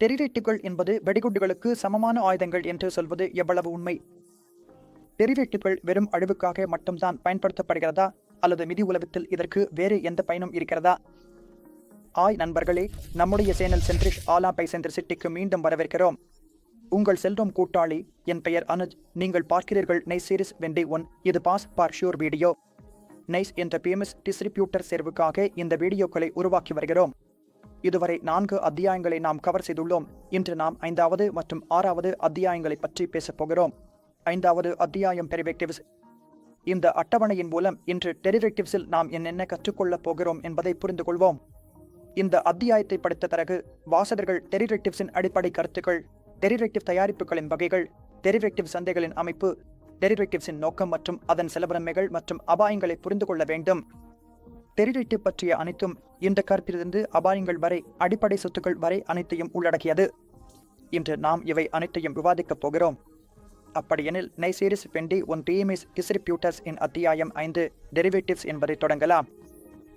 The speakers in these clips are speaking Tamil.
டெரிவேட்டிவ்கள் என்பது வெடிகுண்டுகளுக்கு சமமான ஆயுதங்கள் என்று சொல்வது எவ்வளவு உண்மை? டெரிவேட்டிவ்கள் வெறும் அழிவுக்காக மட்டும்தான் பயன்படுத்தப்படுகிறதா? அல்லது மிதி உலகத்தில் இதற்கு வேறு எந்த பயனும் இருக்கிறதா? ஆய் நண்பர்களே நம்முடைய சேனல் சென்ட்ரிக் ஆலா பை சென்டர் சிட்டிக்கு மீண்டும் வரவேற்கிறோம். உங்கள் செல்வம் கூட்டாளி என் பெயர் அனுஜ். நீங்கள் பார்க்கிறீர்கள் நைஸ் சீரிஸ் வெண்டி ஒன். இது pass for sure video. Nice என்ற பேமஸ் டிஸ்ட்ரிபியூட்டர் சேர்வுக்காக இந்த வீடியோக்களை உருவாக்கி வருகிறோம். இதுவரை நான்கு அத்தியாயங்களை நாம் கவர் செய்துள்ளோம். இன்று நாம் ஐந்தாவது மற்றும் ஆறாவது அத்தியாயங்களை பற்றி பேசப் போகிறோம். ஐந்தாவது அத்தியாயம் டெரிவேட்டிவ்ஸ் இந்த அட்டவணையின் மூலம் இன்று டெரிவேட்டிவ்ஸில் நாம் என்னென்ன கற்றுக்கொள்ளப் போகிறோம் என்பதை புரிந்து கொள்வோம் இந்த அத்தியாயத்தை படித்த பிறகு வாசகர்கள் டெரிவேட்டிவ்ஸின் அடிப்படை கருத்துக்கள் டெரிவேட்டிவ் தயாரிப்புகளின் வகைகள் டெரிவேட்டிவ் சந்தைகளின் அமைப்பு டெரிவேட்டிவ்ஸின் நோக்கம் மற்றும் அதன் செலவுநன்மைகள் மற்றும் அபாயங்களை புரிந்து கொள்ள வேண்டும். டெரிவேட்டிவ் பற்றிய அனைத்தும் இந்த கருத்திலிருந்து அபாயங்கள் வரை அடிப்படை சொத்துக்கள் வரை அனைத்தையும் உள்ளடக்கியது. இன்று நாம் இவை அனைத்தையும் விவாதிக்கப் போகிறோம். அப்படியெனில் நைசீரிஸ் பெண்டி ஒன் டிஎம்எஸ் டிஸ்ட்ரிபியூட்டர்ஸ் இன் அத்தியாயம் ஐந்து டெரிவேட்டிவ்ஸ் என்பதை தொடங்கலாம்.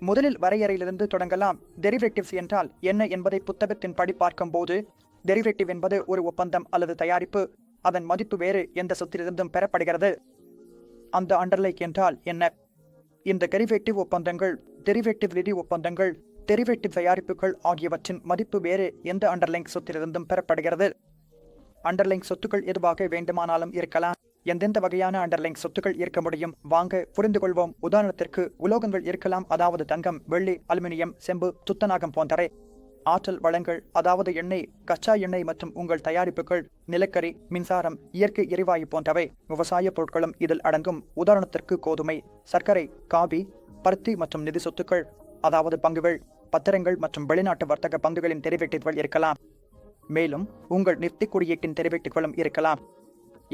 முதலில் வரையறையிலிருந்து தொடங்கலாம். டெரிவேட்டிவ்ஸ் என்றால் என்ன என்பதை புத்தகத்தின் படி பார்க்கும்போது டெரிவேட்டிவ் என்பது ஒரு ஒப்பந்தம் அல்லது தயாரிப்பு. அதன் மதிப்பு வேறு எந்த சொத்திலிருந்தும் பெறப்படுகிறது. அந்த அண்டர்லைக் என்றால் என்ன? இந்த டெரிவேட்டிவ் ஒப்பந்தங்கள் டெரிவேட்டிவ் நிதி ஒப்பந்தங்கள் டெரிவேட்டிவ் தயாரிப்புகள் ஆகியவற்றின் மதிப்பு வேறு எந்த அண்டர்லைங் சொத்திலிருந்தும் பெறப்படுகிறது. அண்டர்லைங் சொத்துக்கள் எதுவாக வேண்டுமானாலும் இருக்கலாம். எந்தெந்த வகையான அண்டர்லைங் சொத்துக்கள் இருக்க முடியும்? வாங்க புரிந்து கொள்வோம் உதாரணத்திற்கு உலோகங்கள் இருக்கலாம். அதாவது தங்கம் வெள்ளி அலுமினியம் செம்பு துத்தநாகம் போன்றவை. ஆற்றல் வளங்கள் அதாவது எண்ணெய் கச்சா எண்ணெய் மற்றும் உங்கள் தயாரிப்புகள் நிலக்கரி மின்சாரம் இயற்கை எரிவாயு போன்றவை. விவசாய பொருட்களும் இதில் அடங்கும். உதாரணத்திற்கு கோதுமை சர்க்கரை காபி பருத்தி மற்றும் நிதி சொத்துக்கள் அதாவது பங்குகள் பத்திரங்கள் மற்றும் வெளிநாட்டு வர்த்தக பங்குகளின் டெரிவேட்டிவ்கள் இருக்கலாம். மேலும் உங்கள் நிஃப்டி குறியீட்டின் டெரிவேட்டிவ்களும் இருக்கலாம்.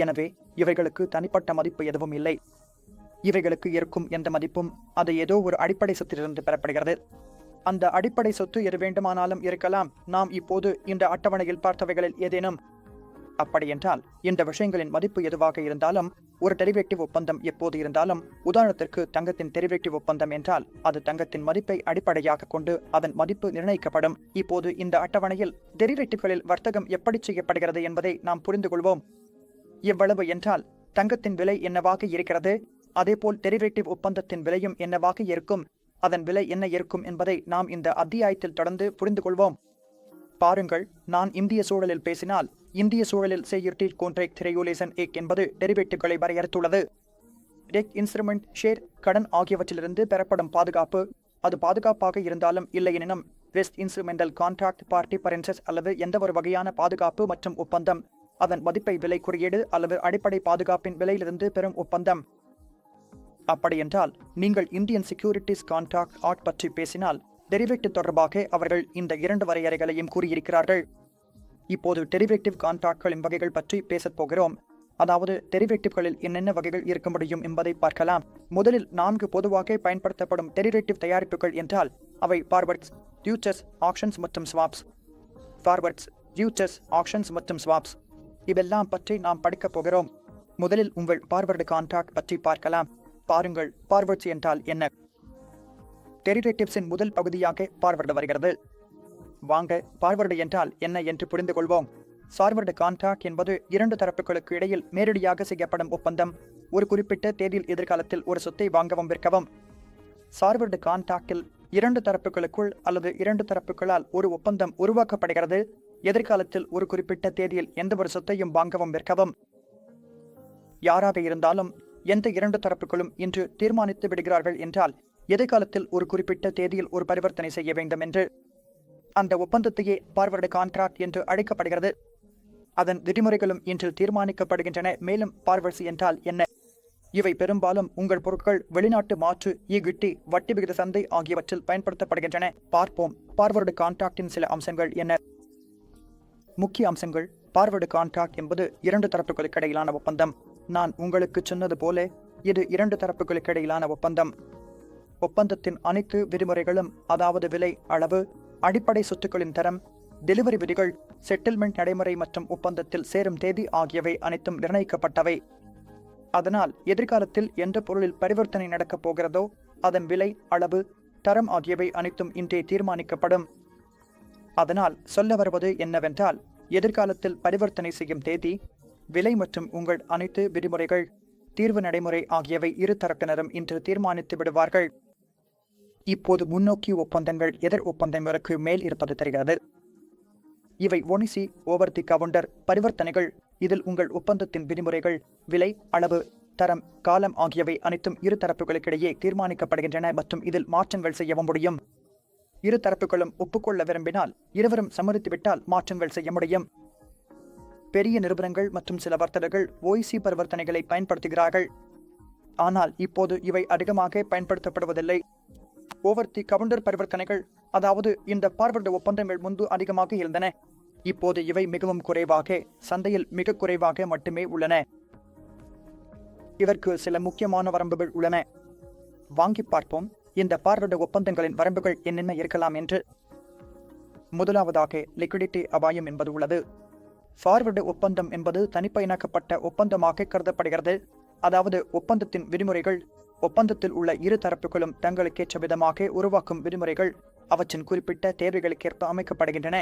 எனவே இவைகளுக்கு தனிப்பட்ட மதிப்பு எதுவும் இல்லை. இவைகளுக்கு இருக்கும் எந்த மதிப்பும் அது ஏதோ ஒரு அடிப்படை சொத்திலிருந்து பெறப்படுகிறது. அந்த அடிப்படை சொத்து எது வேண்டுமானாலும் இருக்கலாம். நாம் இப்போது இந்த அட்டவணையில் பார்த்தவைகளில் ஏதேனும்? அப்படியென்றால் இந்த விஷயங்களின் மதிப்பு எதுவாக இருந்தாலும் ஒரு டெரிவேட்டிவ் ஒப்பந்தம் எப்போது இருந்தாலும் உதாரணத்திற்கு தங்கத்தின் டெரிவேட்டிவ் ஒப்பந்தம் என்றால் அது தங்கத்தின் மதிப்பை அடிப்படையாக கொண்டு அதன் மதிப்பு நிர்ணயிக்கப்படும். இப்போது இந்த அட்டவணையில் டெரிவேட்டிவ்களில் வர்த்தகம் எப்படி செய்யப்படுகிறது என்பதை நாம் புரிந்து கொள்வோம். எவ்வளவு என்றால் தங்கத்தின் விலை என்னவாக இருக்கிறது? அதேபோல் டெரிவேட்டிவ் ஒப்பந்தத்தின் விலையும் என்னவாக இருக்கும்? அதன் விலை என்ன இருக்கும் என்பதை நாம் இந்த அத்தியாயத்தில் தொடர்ந்து புரிந்து கொள்வோம் பாருங்கள் நான் இந்திய சூழலில் பேசினால் இந்திய சூழலில் செய்யுர்டி கோன்ட்ரேக் திரையூலேசன் ஏக் என்பது டெரிவேட்டிவ்களை வரையறுத்துள்ளது. டெக் இன்ஸ்ட்ருமெண்ட் ஷேர் கடன் ஆகியவற்றிலிருந்து பெறப்படும் பாதுகாப்பு அது பாதுகாப்பாக இருந்தாலும் இல்லையெனினும் வெஸ்ட் இன்ஸ்ட்ருமெண்டல் கான்ட்ராக்ட் பார்ட்டி பரன்சஸ் அல்லது எந்த ஒரு வகையான பாதுகாப்பு மற்றும் ஒப்பந்தம் அதன் மதிப்பை விலை குறியீடு அல்லது அடிப்படை பாதுகாப்பின் விலையிலிருந்து பெறும் ஒப்பந்தம். அப்படியென்றால் நீங்கள் இந்தியன் செக்யூரிட்டிஸ் கான்ட்ராக்ட் ஆட் பற்றி பேசினால் டெரிவேட்டிவ் தொடர்பாக அவர்கள் இந்த இரண்டு வரையறைகளையும் கூறியிருக்கிறார்கள். இப்போது டெரிவேட்டிவ் கான்ட்ராக்ட்களின் வகைகள் பற்றி பேசப் போகிறோம். அதாவது டெரிவேட்டிவ்களில் என்னென்ன வகைகள் இருக்க முடியும் என்பதை பார்க்கலாம். முதலில் நான்கு பொதுவாக பயன்படுத்தப்படும் டெரிவேட்டிவ் தயாரிப்புகள் என்றால் அவை ஃபார்வர்ட்ஸ் ஃபியூச்சர்ஸ் ஆப்ஷன்ஸ் மற்றும் ஸ்வாப்ஸ் ஃபார்வர்ட்ஸ் ஃபியூச்சர்ஸ் ஆப்ஷன்ஸ் மற்றும் ஸ்வாப்ஸ் இவெல்லாம் பற்றி நாம் படிக்கப் போகிறோம். முதலில் உங்கள் ஃபார்வர்டு கான்ட்ராக்ட் பற்றி பார்க்கலாம். பாருங்கள் பார்வர்ட்ஸ் என்றால் என்ன? டெரிவேட்டிவ்ஸின் முதல் பகுதியாக பார்வர்டு வருகிறது. வாங்க பார்வர்டு என்றால் என்ன என்று புரிந்து கொள்வோம். சார்வர்டு கான்ட்ராக்ட் என்பது இரண்டு தரப்புகளுக்கு இடையில் நேரடியாக செய்யப்படும் ஒப்பந்தம். ஒரு குறிப்பிட்ட தேதியில் எதிர்காலத்தில் ஒரு சொத்தை வாங்கவும் விற்கவும். சார்வர்டு கான்ட்ராக்டில் இரண்டு தரப்புகளுக்குள் அல்லது இரண்டு தரப்புகளால் ஒரு ஒப்பந்தம் உருவாக்கப்படுகிறது. எதிர்காலத்தில் ஒரு குறிப்பிட்ட தேதியில் எந்த ஒரு சொத்தையும் வாங்கவும் விற்கவும். யாராக இருந்தாலும் எந்த இரண்டு தரப்புகளும் இன்று தீர்மானித்து விடுகிறார்கள் என்றால் எதிர்காலத்தில் ஒரு குறிப்பிட்ட தேதியில் ஒரு பரிவர்த்தனை செய்ய வேண்டும் என்று அந்த ஒப்பந்தத்தையே பார்வர்டு கான்ட்ராக்ட் என்று அழைக்கப்படுகிறது. அதன் விதிமுறைகளும் இன்று தீர்மானிக்கப்படுகின்றன. மேலும் பார்வர்ட்ஸ் என்றால் என்ன? இவை பெரும்பாலும் உங்கள் பொருட்கள் வெளிநாட்டு மாற்று ஈகிட்டி வட்டி விகித சந்தை ஆகியவற்றில் பயன்படுத்தப்படுகின்றன. பார்ப்போம். பார்வர்டு கான்ட்ராக்டின் சில அம்சங்கள் என்ன? முக்கிய அம்சங்கள். பார்வர்டு கான்ட்ராக்ட் என்பது இரண்டு தரப்புகளுக்கு இடையிலான ஒப்பந்தம். நான் உங்களுக்கு சொன்னது போல இது இரண்டு தரப்புகளுக்கு இடையிலான ஒப்பந்தம். ஒப்பந்தத்தின் அனைத்து விதிமுறைகளும் அதாவது விலை அளவு அடிப்படை சொத்துக்களின் தரம் டெலிவரி விதிகள் செட்டில்மெண்ட் நடைமுறை மற்றும் ஒப்பந்தத்தில் சேரும் தேதி ஆகியவை அனைத்தும் நிர்ணயிக்கப்பட்டவை. அதனால் எதிர்காலத்தில் எந்த பொருளில் பரிவர்த்தனை நடக்கப் போகிறதோ அதன் விலை அளவு தரம் ஆகியவை அனைத்தும் இன்றே தீர்மானிக்கப்படும். அதனால் சொல்ல வருவது என்னவென்றால் எதிர்காலத்தில் பரிவர்த்தனை செய்யும் தேதி விலை மற்றும் உங்கள் அனைத்து விதிமுறைகள் தீர்வு நடைமுறை ஆகியவை இரு தரப்பினரும் இன்று தீர்மானித்து விடுவார்கள். இப்போது முன்னோக்கி ஒப்பந்தங்கள் எதிர் ஒப்பந்தங்களுக்கு மேல் இருப்பது தெரிகிறது. இவை ஒனிசி ஓவர் தி கவுண்டர் பரிவர்த்தனைகள். இதில் உங்கள் ஒப்பந்தத்தின் விதிமுறைகள் விலை அளவு தரம் காலம் ஆகியவை அனைத்தும் இரு தரப்புகளுக்கிடையே தீர்மானிக்கப்படுகின்றன மற்றும் இதில் மாற்றங்கள் செய்யவும் முடியும். இரு தரப்புகளும் ஒப்புக்கொள்ள விரும்பினால் இருவரும் சம்மதித்துவிட்டால் மாற்றங்கள் செய்ய முடியும். பெரிய நிறுவனங்கள் மற்றும் சில வர்த்தகர்கள் ஓய்சி பரிவர்த்தனைகளை பயன்படுத்துகிறார்கள். ஆனால் இப்போது இவை அதிகமாக பயன்படுத்தப்படுவதில்லை. ஓவர் தி கவுண்டர் பரிவர்த்தனைகள் அதாவது இந்த பார்வர்டு ஒப்பந்தங்கள் முன்பு அதிகமாக இருந்தன. இப்போது இவை மிகவும் குறைவாக சந்தையில் மிக குறைவாக மட்டுமே உள்ளன. இதற்கு சில முக்கியமான வரம்புகள் உள்ளன. வாங்கி பார்ப்போம். இந்த பார்வர்டு ஒப்பந்தங்களின் வரம்புகள் என்னென்ன இருக்கலாம் என்று. முதலாவதாக லிக்விடிட்டி அபாயம் என்பது உள்ளது. ஃபார்வர்டு ஒப்பந்தம் என்பது தனிப்பயனாக்கப்பட்ட ஒப்பந்தமாக கருதப்படுகிறது. அதாவது ஒப்பந்தத்தின் விதிமுறைகள் ஒப்பந்தத்தில் உள்ள இரு தரப்புகளும் தங்களுக்கேற்ற விதமாக உருவாக்கும் விதிமுறைகள் அவற்றின் குறிப்பிட்ட தேவைகளுக்கேற்ப அமைக்கப்படுகின்றன.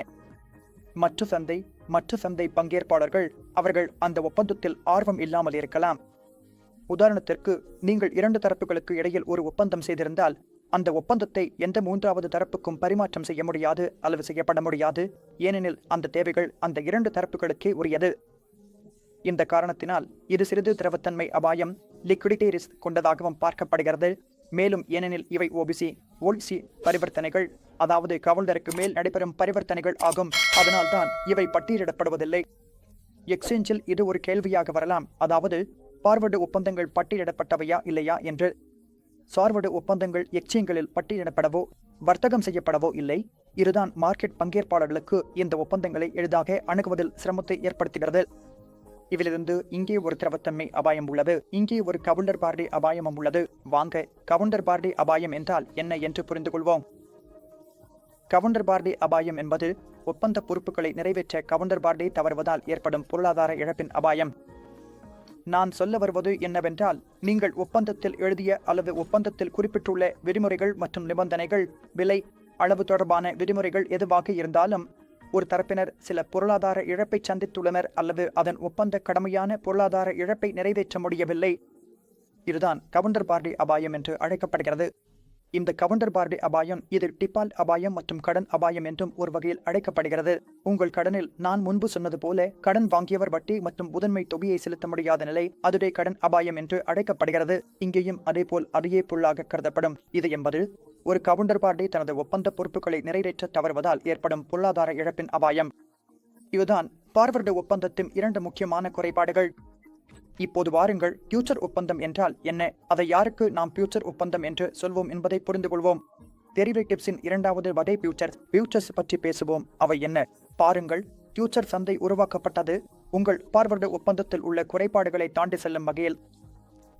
மற்ற சந்தை மற்ற சந்தை பங்கேற்பாளர்கள் அவர்கள் அந்த ஒப்பந்தத்தில் ஆர்வம் இல்லாமல் இருக்கலாம். உதாரணத்திற்கு நீங்கள் இரண்டு தரப்புகளுக்கு இடையில் ஒரு ஒப்பந்தம் செய்திருந்தால் அந்த ஒப்பந்தத்தை எந்த மூன்றாவது தரப்புக்கும் பரிமாற்றம் செய்ய முடியாது அல்லது செய்யப்பட முடியாது. ஏனெனில் அந்த தேவைகள் அந்த இரண்டு தரப்புகளுக்கே உரியது. இந்த காரணத்தினால் இது சிறிது திரவத்தன்மை அபாயம் லிக்விடிட்டி ரிஸ்க் கொண்டதாகவும் பார்க்கப்படுகிறது. மேலும் ஏனெனில் இவை ஓபிசி ஓல்சி பரிவர்த்தனைகள் அதாவது கவுண்டருக்கு மேல் நடைபெறும் பரிவர்த்தனைகள் ஆகும். அதனால்தான் இவை பட்டியலிடப்படுவதில்லை. எக்ஸ்சேஞ்சில் இது ஒரு கேள்வியாக வரலாம். அதாவது பார்வர்டு ஒப்பந்தங்கள் பட்டியலிடப்பட்டவையா இல்லையா என்று. சார்வடு ஒப்பந்தங்கள் எச்சியங்களில் பட்டியலிடப்படவோ வர்த்தகம் செய்யப்படவோ இல்லை இதுதான் மார்க்கெட் பங்கேற்பாளர்களுக்கு இந்த ஒப்பந்தங்களை எளிதாக அணுகுவதில் சிரமத்தை ஏற்படுத்துகிறது. இதிலிருந்து இங்கே ஒரு திரவத்தன்மை அபாயம் உள்ளது. இங்கே ஒரு கவுண்டர் பார்டி அபாயமும் உள்ளது. வாங்க கவுண்டர் பார்டி அபாயம் என்றால் என்ன என்று புரிந்து கொள்வோம் கவுண்டர் பார்டி அபாயம் என்பது ஒப்பந்த பொறுப்புகளை நிறைவேற்ற கவுண்டர் பார்டி தவறுவதால் ஏற்படும் பொருளாதார இழப்பின் அபாயம். நான் சொல்ல வருவது என்னவென்றால் நீங்கள் ஒப்பந்தத்தில் எழுதிய அல்லது ஒப்பந்தத்தில் குறிப்பிட்டுள்ள விதிமுறைகள் மற்றும் நிபந்தனைகள் விலை அளவு தொடர்பான விதிமுறைகள் எதுவாக இருந்தாலும் ஒரு தரப்பினர் சில பொருளாதார இழப்பை சந்தித்துள்ளனர் அல்லது அதன் ஒப்பந்த கடமையான பொருளாதார இழப்பை நிறைவேற்ற முடியவில்லை. இதுதான் கவுண்டர் பார்டி அபாயம் என்று அழைக்கப்படுகிறது. இந்த கவுண்டர் பார்டி அபாயம் இது டிபால் அபாயம் மற்றும் கடன் அபாயம் என்றும் ஒரு வகையில் அழைக்கப்படுகிறது. உங்கள் கடனில் நான் முன்பு சொன்னது போல கடன் வாங்கியவர் வட்டி மற்றும் முதன்மை தொகையை செலுத்த முடியாத நிலை அதுடைய கடன் அபாயம் என்று அழைக்கப்படுகிறது. இங்கேயும் அதேபோல் அதையே புல்லாக கருதப்படும். இது என்பது ஒரு கவுண்டர் பார்டி தனது ஒப்பந்த பொறுப்புகளை நிறைவேற்ற தவறுவதால் ஏற்படும் பொருளாதார இழப்பின் அபாயம். இதுதான் பார்வர்டு ஒப்பந்தத்தின் இரண்டு முக்கியமான குறைபாடுகள். இப்போது வாருங்கள் ஃபியூச்சர் ஒப்பந்தம் என்றால் என்ன? அதை யாருக்கு நாம் ஃபியூச்சர் ஒப்பந்தம் என்று சொல்வோம் என்பதை புரிந்து கொள்வோம். டெரிவேட்டிவ்ஸின் இரண்டாவது வகை ஃபியூச்சர்ஸ் ஃபியூச்சர்ஸ் பற்றி பேசுவோம். அவை என்ன? பாருங்கள் ஃபியூச்சர் சந்தை உருவாக்கப்பட்டது. உங்கள் பார்வர்டு ஒப்பந்தத்தில் உள்ள குறைபாடுகளை தாண்டி செல்லும் வகையில்.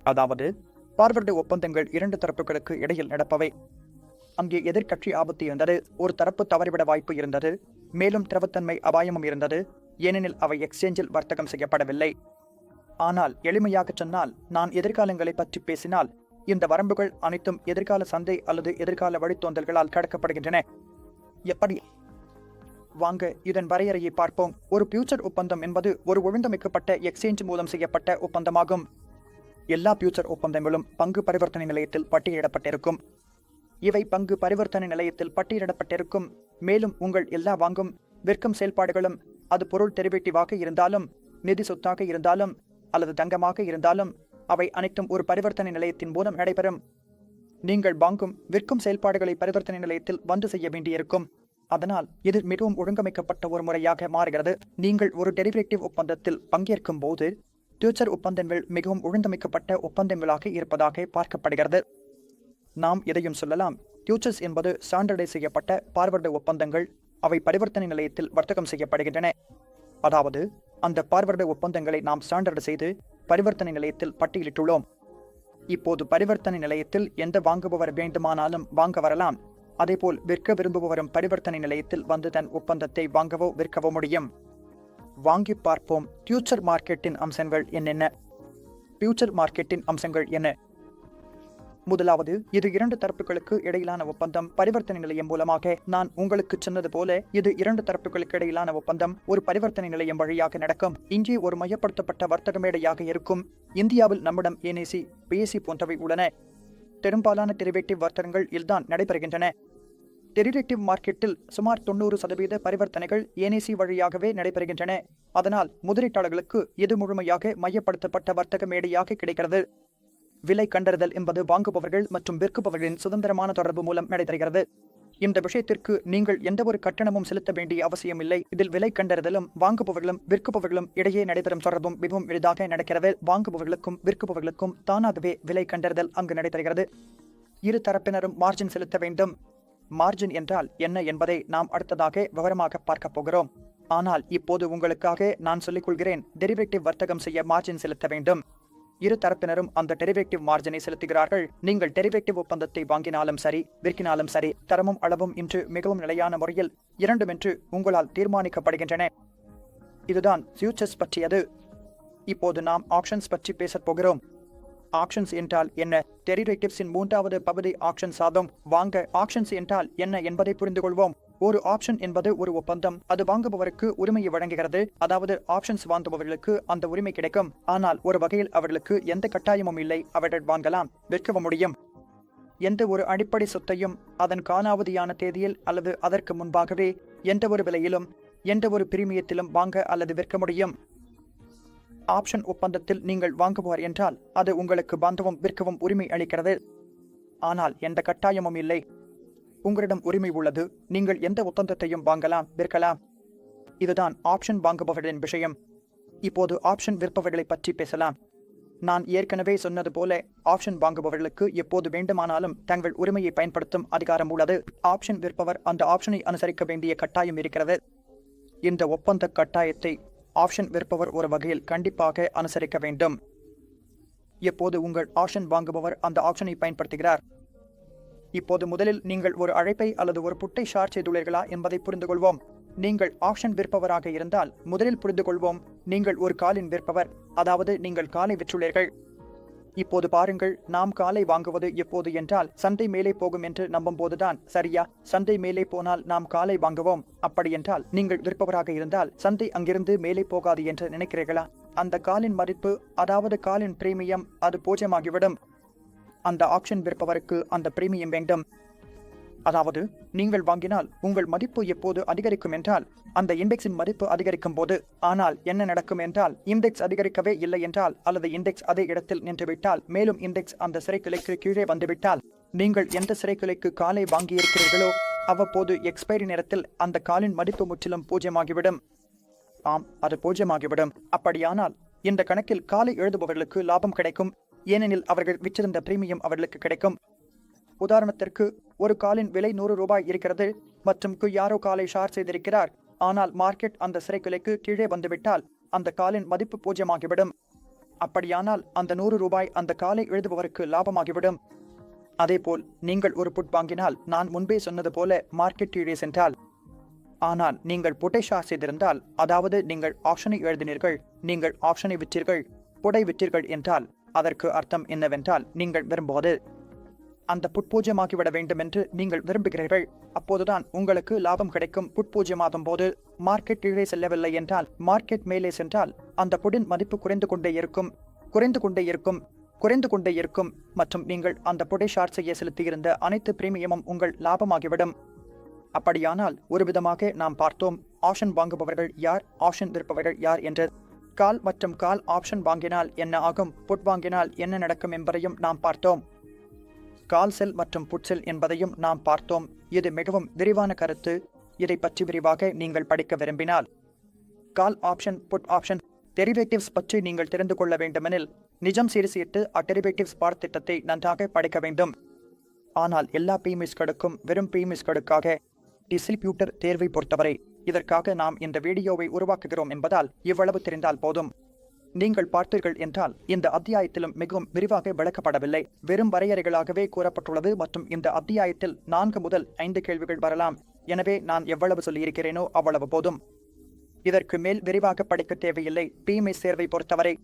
அதாவது பார்வர்டு ஒப்பந்தங்கள் இரண்டு தரப்புகளுக்கு இடையில் நடப்பவை. அங்கே எதிர்க்கட்சி ஆபத்து இருந்தது. ஒரு தரப்பு தவறிவிட வாய்ப்பு இருந்தது. மேலும் திரவத்தன்மை அபாயமும் இருந்தது. ஏனெனில் அவை எக்ஸ்சேஞ்சில் வர்த்தகம் செய்யப்படவில்லை. ஆனால் எளிமையாக சொன்னால் நான் எதிர்காலங்களை பற்றி பேசினால் இந்த வரம்புகள் அனைத்தும் எதிர்கால சந்தை அல்லது எதிர்கால வழித்தோன்றல்களால் கடக்கப்படுகின்றன. எப்படி? வாங்க இதன் வரையறையை பார்ப்போம். ஒரு ஃபியூச்சர் ஒப்பந்தம் என்பது ஒரு ஒழுங்கமைக்கப்பட்ட எக்ஸ்சேஞ்ச் மூலம் செய்யப்பட்ட ஒப்பந்தமாகும். எல்லா ஃபியூச்சர் ஒப்பந்தங்களும் பங்கு பரிவர்த்தனை நிலையத்தில் பட்டியலிடப்பட்டிருக்கும். இவை பங்கு பரிவர்த்தனை நிலையத்தில் பட்டியலிடப்பட்டிருக்கும். மேலும் உங்கள் எல்லா வாங்கும் விற்கும் செயல்பாடுகளும் அது பொருள் டெரிவேட்டிவாக இருந்தாலும் நிதி சொத்தாக இருந்தாலும் அல்லது தங்கமாக இருந்தாலும் அவை அனைத்தும் ஒரு பரிவர்த்தனை நிலையத்தின் மூலம் நடைபெறும். நீங்கள் வாங்கும் விற்கும் செயல்பாடுகளை பரிவர்த்தனை நிலையத்தில் வந்து செய்ய வேண்டியிருக்கும். அதனால் இது மிகவும் ஒழுங்கமைக்கப்பட்ட ஒரு முறையாக மாறுகிறது. நீங்கள் ஒரு டெரிவேட்டிவ் ஒப்பந்தத்தில் பங்கேற்கும் போது ஃபியூச்சர் ஒப்பந்தங்கள் மிகவும் ஒழுங்கமைக்கப்பட்ட ஒப்பந்தங்களாக இருப்பதாக பார்க்கப்படுகிறது. நாம் எதையும் சொல்லலாம். ஃபியூச்சர்ஸ் என்பது ஸ்டாண்டர்டைஸ் செய்யப்பட்ட பார்வர்டு ஒப்பந்தங்கள். அவை பரிவர்த்தனை நிலையத்தில் வர்த்தகம் செய்யப்படுகின்றன. அதாவது அந்த பார்வர்ட ஒப்பந்தங்களை நாம் ஸ்டாண்டர்ட் செய்து பரிவர்த்தனை நிலையத்தில் பட்டியலிட்டுள்ளோம். இப்போது பரிவர்த்தனை நிலையத்தில் எந்த வாங்குபவர் வேண்டுமானாலும் வாங்க வரலாம். அதேபோல் விற்க விரும்புபவரும் பரிவர்த்தனை நிலையத்தில் வந்து தன் ஒப்பந்தத்தை வாங்கவோ விற்கவோ முடியும். வாங்கி பார்ப்போம். ஃபியூச்சர் மார்க்கெட்டின் அம்சங்கள் என்னென்ன? ஃபியூச்சர் மார்க்கெட்டின் அம்சங்கள் என்ன? முதலாவது இது இரண்டு தரப்புகளுக்கு இடையிலான ஒப்பந்தம். பரிவர்த்தனை நிலையம் மூலமாக நான் உங்களுக்கு சொன்னது போல இது இரண்டு தரப்புகளுக்கு இடையிலான ஒப்பந்தம் ஒரு பரிவர்த்தனை நிலையம் வழியாக நடக்கும். இங்கே ஒரு மையப்படுத்தப்பட்ட வர்த்தக மேடையாக இருக்கும். இந்தியாவில் நம்மிடம் ஏனேசி பிஎஸ்சி போன்றவை உள்ளன. பெரும்பாலான டெரிவேட்டிவ் வர்த்தகங்கள் இதுதான் நடைபெறுகின்றன. டெரிவேட்டிவ் மார்க்கெட்டில் சுமார் தொண்ணூறு சதவீத பரிவர்த்தனைகள் ஏனேசி வழியாகவே நடைபெறுகின்றன. அதனால் முதலீட்டாளர்களுக்கு இது முழுமையாக மையப்படுத்தப்பட்ட வர்த்தக மேடையாக கிடைக்கிறது. விலை கண்டறிதல் என்பது வாங்குபவர்கள் மற்றும் விற்குபவர்களின் சுதந்திரமான தொடர்பு மூலம் நடைபெறுகிறது. இந்த விஷயத்திற்கு நீங்கள் எந்த ஒரு கட்டணமும் செலுத்த வேண்டிய அவசியமில்லை இதில் விலை கண்டறிதலும் வாங்குபவர்களும் விற்குபவர்களும் இடையே நடைபெறும் தொடர்பும் மிகவும் எளிதாக நடக்கிறது. வாங்குபவர்களுக்கும் விற்குபவர்களுக்கும் தானாகவே விலை கண்டறிதல் அங்கு நடைபெறுகிறது. இரு தரப்பினரும் மார்ஜின் செலுத்த வேண்டும். மார்ஜின் என்றால் என்ன என்பதை நாம் அடுத்ததாக விவரமாக பார்க்க போகிறோம். ஆனால் இப்போது உங்களுக்காக நான் சொல்லிக் கொள்கிறேன் டெரிவேட்டிவ் வர்த்தகம் செய்ய மார்ஜின் செலுத்த வேண்டும். இரு தரப்பினரும் அந்த டெரிவேட்டிவ் மார்ஜினை செலுத்துகிறார்கள். நீங்கள் டெரிவேட்டிவ் ஒப்பந்தத்தை வாங்கினாலும் சரி விற்கினாலும் சரி தரமும் அளவும் இன்று மிகவும் நிலையான முறையில் இரண்டும் என்று உங்களால் தீர்மானிக்கப்படுகின்றன. இதுதான் ஃபியூச்சர்ஸ் பற்றியது. இப்போது நாம் ஆப்ஷன்ஸ் பற்றி பேசப் போகிறோம். ஆப்ஷன்ஸ் என்றால் என்ன? டெரிவேட்டிவ்ஸின் மூன்றாவது பகுதி ஆப்ஷன்ஸ் ஆகும். வாங்க ஆப்ஷன்ஸ் என்றால் என்ன என்பதை புரிந்து கொள்வோம் ஒரு ஆப்ஷன் என்பது ஒரு ஒப்பந்தம். அது வாங்குபவருக்கு உரிமையை வழங்குகிறது. அதாவது ஆப்ஷன்ஸ் வாங்குபவர்களுக்கு அந்த உரிமை கிடைக்கும். ஆனால் ஒரு வகையில் அவர்களுக்கு எந்த கட்டாயமும் இல்லை. அவர்கள் வாங்கலாம் விற்கவும் முடியும். எந்த ஒரு அடிப்படை சொத்தையும் அதன் காலாவதியான தேதியில் அல்லது அதற்கு முன்பாகவே எந்த ஒரு விலையிலும் எந்த ஒரு பிரீமியத்திலும் வாங்க அல்லது விற்க முடியும். ஆப்ஷன் ஒப்பந்தத்தில் நீங்கள் வாங்குவார் என்றால் அது உங்களுக்கு வாங்கவும் விற்கவும் உரிமை அளிக்கிறது. ஆனால் எந்த கட்டாயமும் இல்லை. உங்களிடம் உரிமை உள்ளது. நீங்கள் எந்த ஒப்பந்தத்தையும் வாங்கலாம் விற்கலாம். இதுதான் ஆப்ஷன் வாங்குபவர்களின் விஷயம். இப்போது ஆப்ஷன் விற்பவர்களை பற்றி பேசலாம். நான் ஏற்கனவே சொன்னது போல ஆப்ஷன் வாங்குபவர்களுக்கு எப்போது வேண்டுமானாலும் தங்கள் உரிமையை பயன்படுத்தும் அதிகாரம் உள்ளது. ஆப்ஷன் விற்பவர் அந்த ஆப்ஷனை அனுசரிக்க வேண்டிய கட்டாயம் இருக்கிறது. இந்த ஒப்பந்த கட்டாயத்தை ஆப்ஷன் விற்பவர் ஒரு வகையில் கண்டிப்பாக அனுசரிக்க வேண்டும். எப்போது உங்கள் ஆப்ஷன் வாங்குபவர் அந்த ஆப்ஷனை பயன்படுத்துகிறார்? இப்போது முதலில் நீங்கள் ஒரு அழைப்பை அல்லது ஒரு புட்டை ஷார் செய்துள்ளீர்களா என்பதை புரிந்து கொள்வோம் நீங்கள் ஆப்ஷன் விற்பவராக இருந்தால் முதலில் புரிந்து கொள்வோம் நீங்கள் ஒரு காலின் விற்பவர் அதாவது நீங்கள் காலை விற்றுள்ளீர்கள். இப்போது பாருங்கள் நாம் காலை வாங்குவது எப்போது என்றால் சந்தை மேலே போகும் என்று நம்பும் போதுதான் சரியா? சந்தை மேலே போனால் நாம் காலை வாங்குவோம். அப்படியென்றால் நீங்கள் விற்பவராக இருந்தால் சந்தை அங்கிருந்து மேலே போகாது என்று நினைக்கிறீர்களா? அந்த காலின் மதிப்பு அதாவது காலின் பிரீமியம் அது பூஜ்யமாகிவிடும் அந்த ஆப்ஷன் விற்பவருக்கு அந்த பிரீமியம் வேண்டும். அதாவது நீங்கள் வாங்கினால் உங்கள் மதிப்பு எப்போது அதிகரிக்கும் என்றால் அந்த இண்டெக்ஸின் மதிப்பு அதிகரிக்கும் போது. ஆனால் என்ன நடக்கும் என்றால் இண்டெக்ஸ் அதிகரிக்கவே இல்லை என்றால் அல்லது இண்டெக்ஸ் அதே இடத்தில் நின்றுவிட்டால் மேலும் இண்டெக்ஸ் அந்த சிறைக்கிளைக்கு கீழே வந்துவிட்டால். நீங்கள் எந்த சிறைக்கிளைக்கு காலை வாங்கியிருக்கிறீர்களோ அவ்வப்போது எக்ஸ்பைரி நேரத்தில் அந்த காலின் மதிப்பு முற்றிலும் பூஜ்யமாகிவிடும். ஆம் அது பூஜ்யமாகிவிடும். அப்படியானால் இந்த கணக்கில் காலை எழுதுபவர்களுக்கு லாபம் கிடைக்கும். ஏனெனில் அவர்கள் விற்றிருந்த பிரீமியம் அவர்களுக்கு கிடைக்கும். உதாரணத்திற்கு ஒரு காலின் விலை நூறு ரூபாய் இருக்கிறது மற்றும் யாரோ காலை ஷார் செய்திருக்கிறார். ஆனால் மார்க்கெட் அந்த சிறைக்குலைக்கு கீழே வந்துவிட்டால் அந்த காலின் மதிப்பு பூஜ்யமாகிவிடும். அப்படியானால் அந்த நூறு ரூபாய் அந்த காலை எழுதுபவருக்கு லாபமாகிவிடும். அதேபோல் நீங்கள் ஒரு புட் வாங்கினால் நான் முன்பே சொன்னது போல மார்க்கெட் கீழே சென்றால். ஆனால் நீங்கள் புட்டை ஷார் செய்திருந்தால் அதாவது நீங்கள் ஆப்ஷனை எழுதினீர்கள் நீங்கள் ஆப்ஷனை விற்றீர்கள் புடை விற்றீர்கள் என்றால். அதற்கு அர்த்தம் என்னவென்றால் நீங்கள் விரும்புவது அந்த புட்பூஜ்யமாகிவிட வேண்டும் என்று நீங்கள் விரும்புகிறீர்கள். அப்போதுதான் உங்களுக்கு லாபம் கிடைக்கும். புட்பூஜ்யமாகும் போது மார்க்கெட் கீழே செல்லவில்லை என்றால் மார்க்கெட் மேலே சென்றால் அந்த புடின் மதிப்பு குறைந்து கொண்டே இருக்கும். குறைந்து கொண்டே இருக்கும். குறைந்து கொண்டே இருக்கும். மற்றும் நீங்கள் அந்த புடை ஷார்ட் செய்ய செலுத்தியிருந்த அனைத்து பிரீமியமும் உங்கள் லாபமாகிவிடும். அப்படியானால் ஒருவிதமாக நாம் பார்த்தோம். ஆப்ஷன் வாங்குபவர்கள் யார்? ஆப்ஷன் விற்பவர்கள் யார் என்று கால் மற்றும் கால் ஆப்ஷன் வாங்கினால் என்ன ஆகும்? புட் வாங்கினால் என்ன நடக்கும் என்பதையும் நாம் பார்த்தோம். கால் செல் மற்றும் புட் செல் என்பதையும் நாம் பார்த்தோம். இது மிகவும் விரிவான கருத்து. இதை பற்றி விரிவாக நீங்கள் படிக்க விரும்பினால். Call option put option derivatives பற்றி நீங்கள் தெரிந்து கொள்ள வேண்டுமெனில் நிஜம் சீர்சீட்டு அட்டெரிவேட்டிவ்ஸ் பாடத்திட்டத்தை நன்றாக படிக்க வேண்டும். ஆனால் எல்லா பிமிஸ்களுக்கும் வெறும் பிமிஸ்களுக்காக டிஸ்ட்ரிபியூட்டர் தேர்வை பொறுத்தவரை இதற்காக நாம் இந்த வீடியோவை உருவாக்குகிறோம் என்பதால் இவ்வளவு தெரிந்தால் போதும். நீங்கள் பார்த்தீர்கள் என்றால் இந்த அத்தியாயத்திலும் மிகவும் விரிவாக விளக்கப்படவில்லை. வெறும் வரையறைகளாகவே கூறப்பட்டுள்ளது மற்றும் இந்த அத்தியாயத்தில் நான்கு முதல் ஐந்து கேள்விகள் வரலாம். எனவே நான் எவ்வளவு சொல்லியிருக்கிறேனோ அவ்வளவு போதும். இதற்கு மேல் விரிவாக படிக்க தேவையில்லை. பிஎம்ஐ சேர்வை பொறுத்தவரை.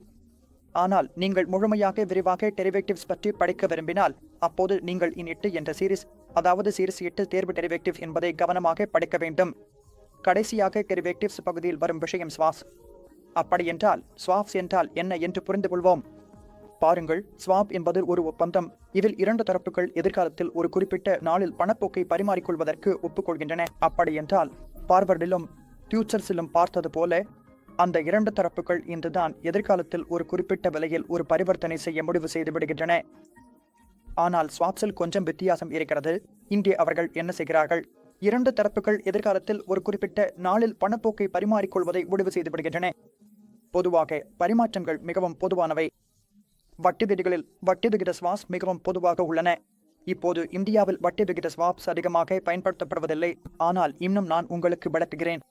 ஆனால் நீங்கள் முழுமையாக விரிவாக டெரிவேட்டிவ்ஸ் பற்றி படிக்க விரும்பினால் அப்போது நீங்கள் இன் எட்டு என்ற சீரிஸ் அதாவது சீரிஸ் எட்டு தேர்வு டெரிவேட்டிவ் என்பதை கவனமாக படிக்க வேண்டும். கடைசியாக டெரிவேட்டிவ்ஸ் பகுதியில் வரும் விஷயம் ஸ்வாஸ் அப்படியென்றால் ஸ்வாப்ஸ் என்றால் என்ன என்று புரிந்து கொள்வோம். பாருங்கள் ஸ்வாப் என்பது ஒரு ஒப்பந்தம். இதில் இரண்டு தரப்புகள் எதிர்காலத்தில் ஒரு குறிப்பிட்ட நாளில் பணப்போக்கை பரிமாறிக்கொள்வதற்கு ஒப்புக்கொள்கின்றன. அப்படியென்றால் பார்வர்டிலும் ஃபியூச்சர்ஸிலும் பார்த்தது போல அந்த இரண்டு தரப்புகள் இன்றுதான் எதிர்காலத்தில் ஒரு குறிப்பிட்ட விலையில் ஒரு பரிவர்த்தனை செய்ய முடிவு செய்து விடுகின்றன. ஆனால் ஸ்வாப்ஸில் கொஞ்சம் வித்தியாசம் இருக்கிறது. இங்கே அவர்கள் என்ன செய்கிறார்கள்? இரண்டு தரப்புகள் எதிர்காலத்தில் ஒரு குறிப்பிட்ட நாளில் பணப்போக்கை பரிமாறிக்கொள்வதை முடிவு செய்து விடுகின்றன பொதுவாக பரிமாற்றங்கள் மிகவும் பொதுவானவை. வட்டி விதிகளில் வட்டி விகித ஸ்வாப்ஸ் மிகவும் பொதுவாக உள்ளன. இப்போது இந்தியாவில் வட்டி விகித ஸ்வாப்ஸ் அதிகமாக பயன்படுத்தப்படுவதில்லை. ஆனால் இன்னும் நான் உங்களுக்கு விளக்குகிறேன்.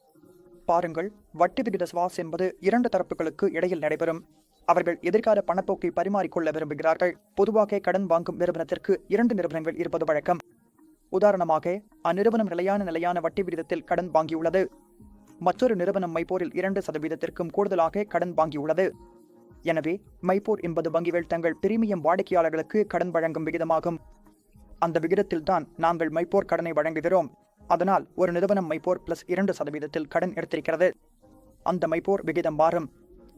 பாருங்கள் வட்டி விகித ஸ்வாப்ஸ் என்பது இரண்டு தரப்புகளுக்கு இடையில் நடைபெறும். அவர்கள் எதிர்கால பணப்போக்கை பரிமாறிக்கொள்ள விரும்புகிறார்கள். பொதுவாக கடன் வாங்கும் நிறுவனத்திற்கு இரண்டு நிறுவனங்கள் இருப்பது வழக்கம். உதாரணமாக அந்நிறுவனம் நிலையான நிலையான வட்டி விகிதத்தில் கடன் வாங்கியுள்ளது. மற்றொரு நிறுவனம் மைப்போரில் இரண்டு சதவீதத்திற்கும் கூடுதலாக கடன் வாங்கியுள்ளது. எனவே மைப்போர் என்பது வங்கிகள் தங்கள் பிரீமியம் வாடிக்கையாளர்களுக்கு கடன் வழங்கும் விகிதமாகும். அந்த விகிதத்தில்தான் நாங்கள் மைப்போர் கடனை வழங்குகிறோம். அதனால் ஒரு நிறுவனம் மைப்போர் பிளஸ் இரண்டு சதவீதத்தில் கடன் எடுத்திருக்கிறது. அந்த மைப்போர் விகிதம் மாறும்.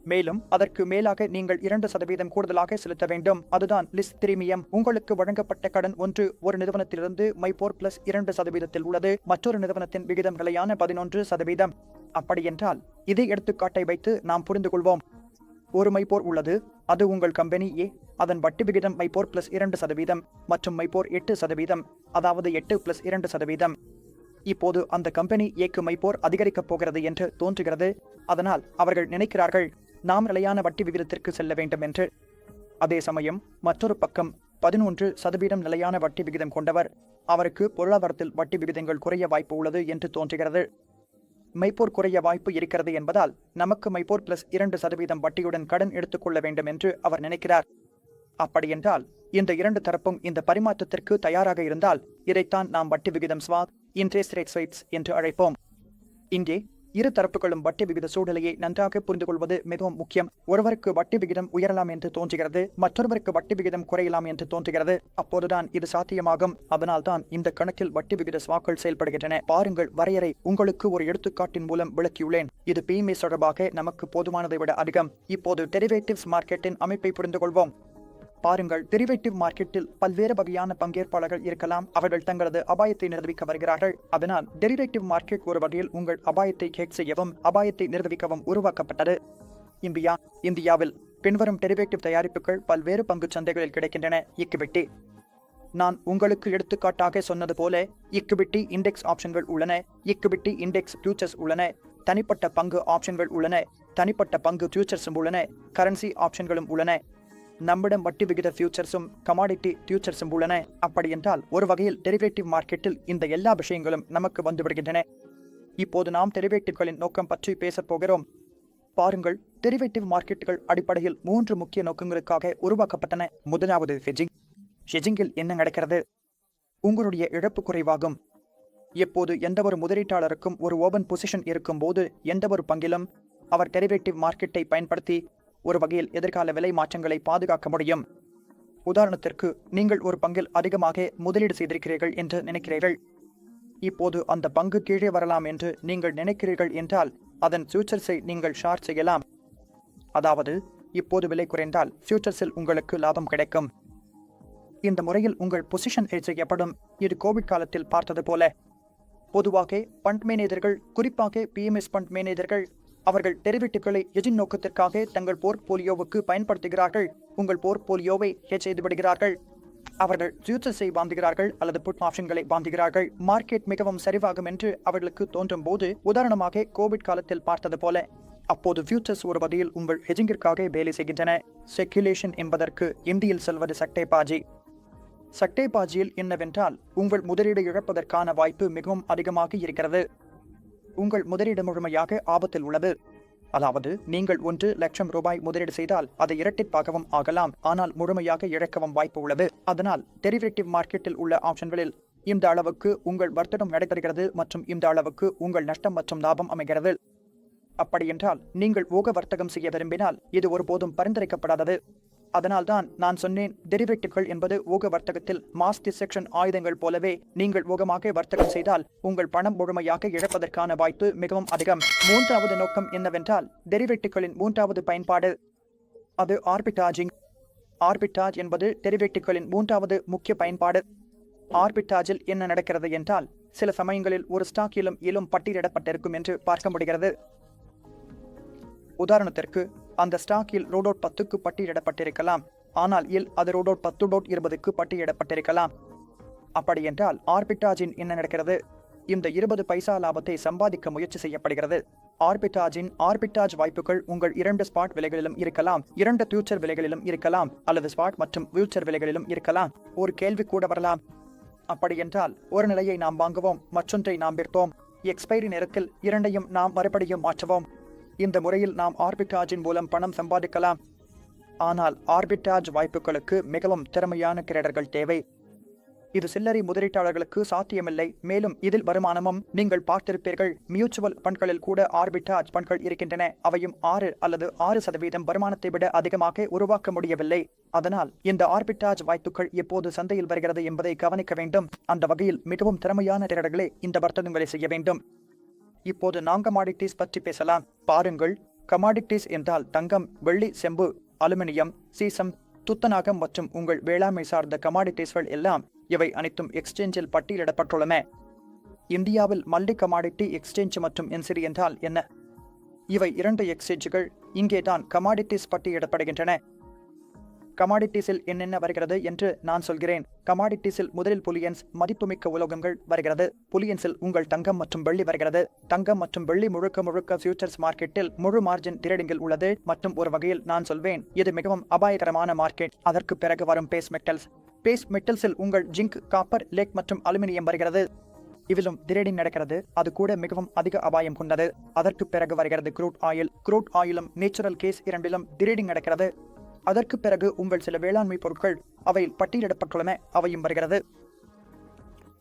மேலும் அதற்கு மேலாக நீங்கள் இரண்டு சதவீதம் கூடுதலாக செலுத்த வேண்டும். அதுதான் லிஸ்ட் பிரீமியம். உங்களுக்கு வழங்கப்பட்ட கடன் ஒன்று ஒரு நிறுவனத்திலிருந்து மைபோர் பிளஸ் இரண்டு சதவீதத்தில் உள்ளது. மற்றொரு நிறுவனத்தின் விகிதம் நிலையான பதினொன்று சதவீதம். அப்படியென்றால் இதே எடுத்துக்காட்டை வைத்து நாம் புரிந்து கொள்வோம். ஒரு மைப்போர் உள்ளது. அது உங்கள் கம்பெனி ஏ அதன் வட்டி விகிதம் மைப்போர் பிளஸ் இரண்டு சதவீதம் மற்றும் மைப்போர் எட்டு சதவீதம். அதாவது எட்டு பிளஸ் இரண்டு சதவீதம். இப்போது அந்த கம்பெனி ஏக்கு மைப்போர் அதிகரிக்கப் போகிறது என்று தோன்றுகிறது. அதனால் அவர்கள் நினைக்கிறார்கள் நாம் நிலையான வட்டி விகிதத்திற்கு செல்ல வேண்டும் என்று. அதே சமயம் மற்றொரு பக்கம் பதினொன்று சதவீதம் நிலையான வட்டி விகிதம் கொண்டவர் அவருக்கு பொருளாதாரத்தில் வட்டி விகிதங்கள் குறைய வாய்ப்பு உள்ளது என்று தோன்றுகிறது. மைப்போர் குறைய வாய்ப்பு இருக்கிறது என்பதால் நமக்கு மைப்போர் பிளஸ் இரண்டு சதவீதம் வட்டியுடன் கடன் எடுத்துக்கொள்ள வேண்டும் என்று அவர் நினைக்கிறார். அப்படியென்றால் இந்த இரண்டு தரப்பும் இந்த பரிமாற்றத்திற்கு தயாராக இருந்தால் இதைத்தான் நாம் வட்டி விகிதம் ஸ்வாத் இன்ட்ரெஸ்ட் ரேட் ஸ்வைப்ஸ் என்று அழைப்போம். இங்கே இரு தரப்புகளும் வட்டி விகித சூழ்நிலையை நன்றாக புரிந்து கொள்வது மிகவும் முக்கியம். ஒருவருக்கு வட்டி விகிதம் உயரலாம் என்று தோன்றுகிறது மற்றொருவருக்கு வட்டி விகிதம் குறையலாம் என்று தோன்றுகிறது. அப்போதுதான் இது சாத்தியமாகும். அதனால்தான் இந்த கணக்கில் வட்டி விகித ஸ்வாக்கள் செயல்படுகின்றன. பாருங்கள் வரையறை உங்களுக்கு ஒரு எடுத்துக்காட்டின் மூலம் விளக்கியுள்ளேன். இது பிஎம்ஏ தொடர்பாக நமக்கு போதுமானதை விட அதிகம். இப்போது டெரிவேட்டிவ்ஸ் மார்க்கெட்டின் அமைப்பை புரிந்து கொள்வோம் பாருங்கள் டெரிவேட்டிவ் மார்க்கெட்டில் பல்வேறு வகையான பங்கேற்பாளர்கள் இருக்கலாம். அவர்கள் தங்களது அபாயத்தை நிரூபிக்க வருகிறார்கள். அதனால் டெரிவேட்டிவ் மார்க்கெட் ஒரு வகையில் உங்கள் அபாயத்தை ஹேக் செய்யவும் அபாயத்தை நிரூபிக்கவும் உருவாக்கப்பட்டது. இந்தியா இந்தியாவில் பின்வரும் டெரிவேட்டிவ் தயாரிப்புகள் பல்வேறு பங்கு சந்தைகளில் கிடைக்கின்றன. இக்குவிட்டி நான் உங்களுக்கு எடுத்துக்காட்டாக சொன்னது போல இக்குவிட்டி இண்டெக்ஸ் ஆப்ஷன்கள் உள்ளன. இக்குவிட்டி இண்டெக்ஸ் ஃபியூச்சர்ஸ் உள்ளன. தனிப்பட்ட பங்கு ஆப்ஷன்கள் உள்ளன. தனிப்பட்ட பங்கு ஃபியூச்சர்ஸும் உள்ளன. கரன்சி ஆப்ஷன்களும் உள்ளன. நம்மிடம் வட்டி விகித ஃபியூச்சர்ஸும் கமாடிட்டி ஃபியூச்சர்ஸும் உள்ளன. அப்படியென்றால் ஒரு வகையில் டெரிவேட்டிவ் மார்க்கெட்டில் இந்த எல்லா விஷயங்களும் நமக்கு வந்துவிடுகின்றன இப்போது நாம் டெரிவேட்டிவ்களின் நோக்கம் பற்றி பேசப் போகிறோம். பாருங்கள் டெரிவேட்டிவ் மார்க்கெட்டுகள் அடிப்படையில் மூன்று முக்கிய நோக்கங்களுக்காக உருவாக்கப்பட்டன. முதலாவது ஹெஜிங் ஹெஜிங்கில் என்ன நடக்கிறது? உங்களுடைய இழப்பு குறைவாகும். எப்போது எந்தவொரு முதலீட்டாளருக்கும் ஒரு ஓபன் பொசிஷன் இருக்கும்போது எந்தவொரு பங்கிலும் அவர் டெரிவேட்டிவ் மார்க்கெட்டை பயன்படுத்தி ஒரு வகையில் எதிர்கால விலை மாற்றங்களை பாதுகாக்க முடியும். உதாரணத்திற்கு நீங்கள் ஒரு பங்கில் அதிகமாக முதலீடு செய்திருக்கிறீர்கள் என்று நினைக்கிறீர்கள். இப்போது அந்த பங்கு கீழே வரலாம் என்று நீங்கள் நினைக்கிறீர்கள் என்றால் அதன் ஃபியூச்சர்ஸை நீங்கள் ஷார்ட் செய்யலாம். அதாவது இப்போது விலை குறைந்தால் ஃபியூச்சர்ஸில் உங்களுக்கு லாபம் கிடைக்கும். இந்த முறையில் உங்கள் பொசிஷன் ஹெட் செய்யப்படும். இது கோவிட் காலத்தில் பார்த்தது போல. பொதுவாக பண்ட் மேனேஜர்கள் குறிப்பாக பிஎம்எஸ் பண்ட் மேனேஜர்கள் அவர்கள் டெரிவேட்டிவ்களை எஜின் நோக்கத்திற்காக தங்கள் போர்ட்போலியோவுக்கு பயன்படுத்துகிறார்கள். உங்கள் போர்ட்போலியோவை ஹெச் செய்துவிடுகிறார்கள் அவர்கள் ஃபியூச்சர்ஸை பாந்துகிறார்கள் அல்லது புட் ஆப்ஷன்களை பாந்துகிறார்கள் மார்க்கெட் மிகவும் சரிவாகும் என்று அவர்களுக்கு தோன்றும் போது உதாரணமாக கோவிட் காலத்தில் பார்த்தது போல. அப்போது ஃபியூச்சர்ஸ் ஒரு வகையில் உங்கள் ஹெஜிங்கிற்காக வேலை செய்கின்றன. செக்யுலேஷன் என்பதற்கு இந்தியில் செல்வது சட்டை பாஜி. சட்டை பாஜியில் என்னவென்றால் உங்கள் முதலீடு இழப்பதற்கான வாய்ப்பு மிகவும் அதிகமாக இருக்கிறது. உங்கள் முதலீடு முழுமையாக ஆபத்தில் உள்ளது. அதாவது நீங்கள் ஒன்று லட்சம் ரூபாய் முதலீடு செய்தால் அதை இரட்டிப்பாகவும் ஆகலாம். ஆனால் முழுமையாக இழக்கவும் வாய்ப்பு உள்ளது. அதனால் டெரிவேட்டிவ் மார்க்கெட்டில் உள்ள ஆப்ஷன்களில் இந்த அளவுக்கு உங்கள் வர்த்தகம் நடைபெறுகிறது மற்றும் இந்த அளவுக்கு உங்கள் நஷ்டம் மற்றும் லாபம் அமைகிறது. அப்படியென்றால் நீங்கள் ஊக வர்த்தகம் செய்ய விரும்பினால் இது ஒருபோதும் பரிந்துரைக்கப்படாதது. அதனால்தான் நான் சொன்னேன் டெரிவேட்டிவ்கள் என்பது ஊக வர்த்தகத்தில் மாஸ் டிசெக்ஷன் ஆயுதங்கள் போலவே நீங்கள் ஊகமாக வர்த்தகம் செய்தால் உங்கள் பணம் முழுமையாக இழப்பதற்கான வாய்ப்பு மிகவும் அதிகம். மூன்றாவது நோக்கம் என்னவென்றால் டெரிவேட்டிவ்களின் மூன்றாவது பயன்பாடு அது ஆர்பிட்டாஜிங் ஆர்பிட்டாஜ் என்பது டெரிவேட்டிவ்களின் மூன்றாவது முக்கிய பயன்பாடு. ஆர்பிட்டாஜில் என்ன நடக்கிறது என்றால் சில சமயங்களில் ஒரு ஸ்டாக்கிலும் இலும் பட்டியலிடப்பட்டிருக்கும் என்று பார்க்க முடிகிறது. உதாரணத்திற்கு அந்த ஸ்டாக்கில் ரோடோட் பத்துக்கு பட்டியலிடப்பட்டிருக்கலாம். ஆனால் இல் அது ரோடோட் பத்து டோட் இருபதுக்கு பட்டியலிடப்பட்டிருக்கலாம். அப்படியென்றால் ஆர்பிட்டாஜின் என்ன நடக்கிறது? இந்த இருபது பைசா லாபத்தை சம்பாதிக்க முயற்சி செய்யப்படுகிறது. ஆர்பிட்டாஜின் ஆர்பிட்டாஜ் வாய்ப்புகள் உங்கள் இரண்டு ஸ்பாட் விலைகளிலும் இருக்கலாம். இரண்டு ஃபியூச்சர் விலைகளிலும் இருக்கலாம். அல்லது ஸ்பாட் மற்றும் ஃபியூச்சர் விலைகளிலும் இருக்கலாம். ஒரு கேள்வி கூட வரலாம். அப்படியென்றால் ஒரு நிலையை நாம் வாங்குவோம். மற்றொன்றை நாம் விற்போம். எக்ஸ்பைரி நேரத்தில் இரண்டையும் நாம் மறுபடியும் மாற்றுவோம். இந்த முறையில் நாம் ஆர்பிட்டாஜின் மூலம் பணம் சம்பாதிக்கலாம். ஆனால் ஆர்பிட்டாஜ் வாய்ப்புகளுக்கு மிகவும் திறமையான கிரேடர்கள் தேவை. இது சில்லறை முதலீட்டாளர்களுக்கு சாத்தியமில்லை. மேலும் இதில் வருமானமும் நீங்கள் பார்த்திருப்பீர்கள். மியூச்சுவல் ஃபண்ட்களில் கூட ஆர்பிட்டாஜ் ஃபண்ட்கள் இருக்கின்றன. அவையும் ஆறு அல்லது ஆறு சதவீதம் வருமானத்தை விட அதிகமாக உருவாக்க முடியவில்லை. அதனால் இந்த ஆர்பிட்டாஜ் வாய்ப்புகள் எப்போது சந்தையில் வருகிறது என்பதை கவனிக்க வேண்டும். அந்த வகையில் மிகவும் திறமையான திரடர்களே இந்த வர்த்தகங்களை செய்ய வேண்டும். இப்போது நான் கமாடிட்டிஸ் பற்றி பேசலாம். பாருங்கள் கமாடிட்டிஸ் என்றால் தங்கம் வெள்ளி செம்பு அலுமினியம் சீசம் துத்தநாகம் மற்றும் உங்கள் வேளாண்மை சார்ந்த கமாடிட்டிஸ்கள் எல்லாம் இவை அனைத்தும் எக்ஸ்சேஞ்சில் பட்டியலிடப்பட்டுள்ளன. இந்தியாவில் மல்டி கமாடிட்டி எக்ஸ்சேஞ்ச் மற்றும் என்சிடி என்றால் என்ன? இவை இரண்டு எக்ஸ்சேஞ்சுகள் இங்கேதான் கமாடிட்டிஸ் பட்டியலிடப்படுகின்றன. கமாடிட்டிஸில் என்னென்ன வருகிறது என்று நான் சொல்கிறேன். கமாடிட்டிஸில் முதலில் புலியன்ஸ் மதிப்புமிக்க உலோகங்கள் வருகிறது. புலியன்ஸில் உங்கள் தங்கம் மற்றும் வெள்ளி வருகிறது. தங்கம் மற்றும் வெள்ளி முழுக்க முழுக்க ஃபியூச்சர்ஸ் மார்க்கெட்டில் முழு மார்ஜின் திரேடிங்கில் உள்ளது மற்றும் ஒரு வகையில் நான் சொல்வேன் இது மிகவும் அபாயகரமான மார்க்கெட் அதற்கு பிறகு வரும் பேஸ் மெட்டல்ஸ் பேஸ் மெட்டல்ஸில் உங்கள் ஜிங்க் காப்பர் லேக் மற்றும் அலுமினியம் வருகிறது. இதிலும் திரேடிங் நடக்கிறது. அது கூட மிகவும் அதிக அபாயம் கொண்டது. அதற்கு பிறகு வருகிறது குரூட் ஆயில் குரூட் ஆயிலும் நேச்சுரல் கேஸ் இரண்டிலும் திரேடிங் நடக்கிறது. அதற்கு பிறகு உங்கள் சில வேளாண்மை பொருட்கள் அவையில் பட்டியலிடப்பட்டுள்ளன அவையும் வருகிறது.